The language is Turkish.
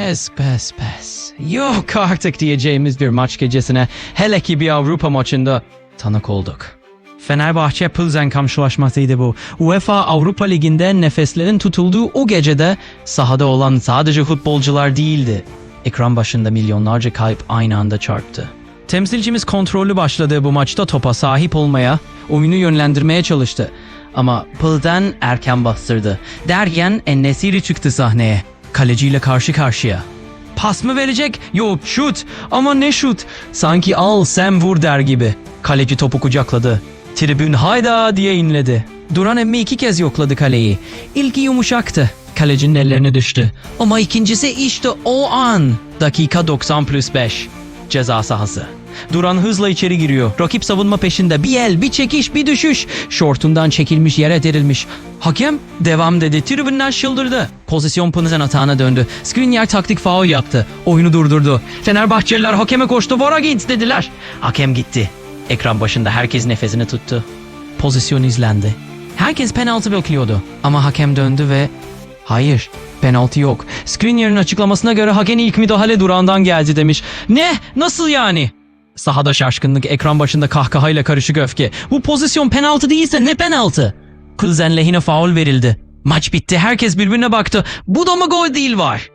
Pes pes pes. Yok artık diyeceğimiz bir maç gecesine hele ki bir Avrupa maçında tanık olduk. Fenerbahçe Pilsen karşılaşmasıydı bu. UEFA Avrupa Ligi'nde nefeslerin tutulduğu o gecede sahada olan sadece futbolcular değildi. Ekran başında milyonlarca kalp aynı anda çarptı. Temsilcimiz kontrollü başladığı bu maçta topa sahip olmaya, oyunu yönlendirmeye çalıştı. Ama Pilsen erken bastırdı. Derken Ennesiri çıktı sahneye. Kaleciyle karşı karşıya. Pas mı verecek? Yok şut. Ama ne şut? Sanki al sen vur der gibi. Kaleci topu kucakladı. Tribün hayda diye inledi. Duran emmi iki kez yokladı kaleyi. İlki yumuşaktı. Kalecinin ellerine düştü. Ama ikincisi işte o an. Dakika 90 plus 5. Ceza sahası. Duran hızla içeri giriyor. Rakip savunma peşinde. Bir el, bir çekiş, bir düşüş. Şortundan çekilmiş yere derilmiş. Hakem devam dedi. Tribünler çıldırdı. Pozisyon Pınızan atağına döndü. Skriniar taktik faul yaptı. Oyunu durdurdu. Fenerbahçeliler hakeme koştu. Vara git dediler. Hakem gitti. Ekran başında herkes nefesini tuttu. Pozisyon izlendi. Herkes penaltı bekliyordu. Ama hakem döndü ve Hayır, penaltı yok. Skriniar'ın açıklamasına göre hakem ilk müdahale durağından geldi demiş. Ne? Nasıl yani? Sahada şaşkınlık, ekran başında kahkahayla karışık öfke. Bu pozisyon penaltı değilse ne penaltı? Kulzen lehine faul verildi. Maç bitti, herkes birbirine baktı. Bu da mı gol değil var?